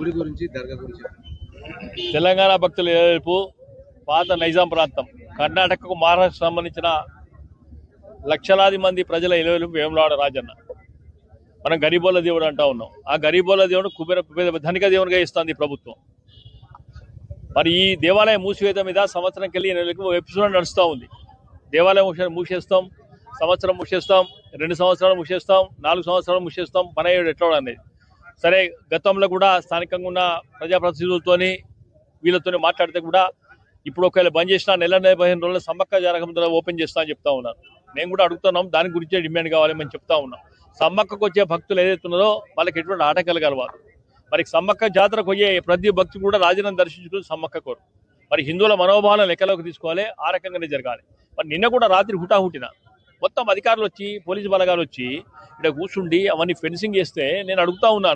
గుడి గురించి దర్గా గురించి. తెలంగాణ భక్తుల వైపు పాత నైజాం ప్రాంతం. కర్ణాటకకు మహారాష్ట్ర సంబంధించిన లక్షలాది మంది ప్రజల ఇలవేలు వేములాడ రాజన్న. మనం గరీబోల దేవుడు అంటా ఉన్నాం. ఆ గరీబోల దేవుడు కుబేర ధనిక దేవునిగా ఇస్తుంది ప్రభుత్వం. మరి ఈ దేవాలయం మూసివేత మీద సంవత్సరం కెళ్ళి నెలకు ఎపిసోడ్ నడుస్తూ ఉంది. దేవాలయం మూసే- మూసేస్తాం సంవత్సరం మూసేస్తాం రెండు సంవత్సరాలు మూసేస్తాం నాలుగు సంవత్సరాలు మూసేస్తాం మన ఏడు ఎట్లా అనేది. సరే గతంలో కూడా స్థానికంగా ఉన్న ప్రజాప్రతినిధులతోని వీళ్ళతోని మాట్లాడితే కూడా ఇప్పుడు ఒకవేళ బంద్ చేసిన నెల నెల పదిహేను రోజుల సమ్మక్క జారకం ఓపెన్ చేస్తా అని చెప్తా ఉన్నారు. మేము కూడా అడుగుతున్నాం దాని గురించే డిమాండ్ కావాలి మేము చెప్తా ఉన్నాం. సమ్మక్కకు వచ్చే భక్తులు ఏదైతే ఉన్నారో వాళ్ళకి ఎటువంటి ఆటంకాలు కలవాలి మరి సమ్మక్క జాతరకు పోయే ప్రతి భక్తి కూడా రాజులను దర్శించుకుని సమ్మక్క కోరు. మరి హిందువుల మనోభావాలను లెక్కలోకి తీసుకోవాలి ఆ రకంగానే జరగాలి. మరి నిన్న కూడా రాత్రి హుటాహుటిన మొత్తం అధికారులు వచ్చి పోలీసు బలగాలు వచ్చి ఇక్కడ కూర్చుండి అవన్నీ ఫెన్సింగ్ చేస్తే నేను అడుగుతా ఉన్నాను.